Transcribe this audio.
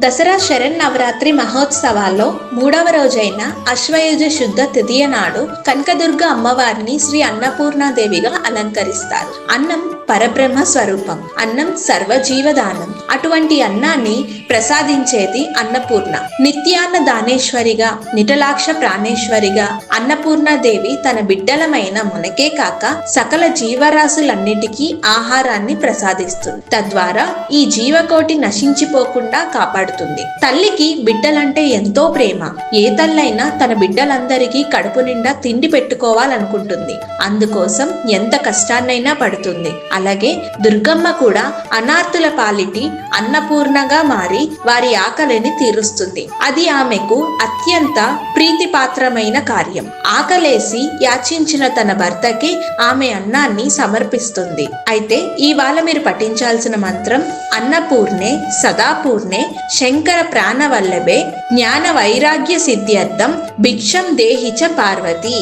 దసరా శరన్నవరాత్రి మహోత్సవాల్లో మూడవ రోజైన అశ్వయుజ శుద్ధ తృతీయ నాడు కనకదుర్గ అమ్మవారిని శ్రీ అన్నపూర్ణాదేవిగా అలంకరిస్తారు. అన్నం పరబ్రహ్మ స్వరూపం. అన్నం సర్వజీవదానం. అటువంటి అన్నాన్ని ప్రసాదించేది అన్నపూర్ణ. నిత్యాన్న దానేశ్వరిగా నిటలాక్ష ప్రాణేశ్వరిగా అన్నపూర్ణాదేవి తన బిడ్డలమైన మనకే కాక సకల జీవరాశులన్నిటికీ ఆహారాన్ని ప్రసాదిస్తుంది. తద్వారా ఈ జీవకోటి నశించిపోకుండా కాపాడుతుంది తల్లికి బిడ్డలంటే ఎంతో ప్రేమ. ఏ తల్లైనా తన బిడ్డలందరికీ కడుపు నిండా తిండి పెట్టుకోవాలనుకుంటుంది. అందుకోసం ఎంత కష్టాన్నైనా పడుతుంది. అలాగే దుర్గమ్మ కూడా అనార్థుల పాలిటి అన్నపూర్ణగా మారి వారి ఆకలిని తీరుస్తుంది. అది ఆమెకు అత్యంత ప్రీతిపాత్రమైన కార్యం. ఆకలేసి యాచించిన తన భర్తకి ఆమె అన్నాన్ని సమర్పిస్తుంది. అయితే ఇవాళ మీరు పఠించాల్సిన మంత్రం అన్నపూర్ణే సదాపూర్ణే శంకర ప్రాణవల్లభే జ్ఞాన వైరాగ్య సిద్ధ్యర్థం భిక్షం దేహిచ పార్వతి.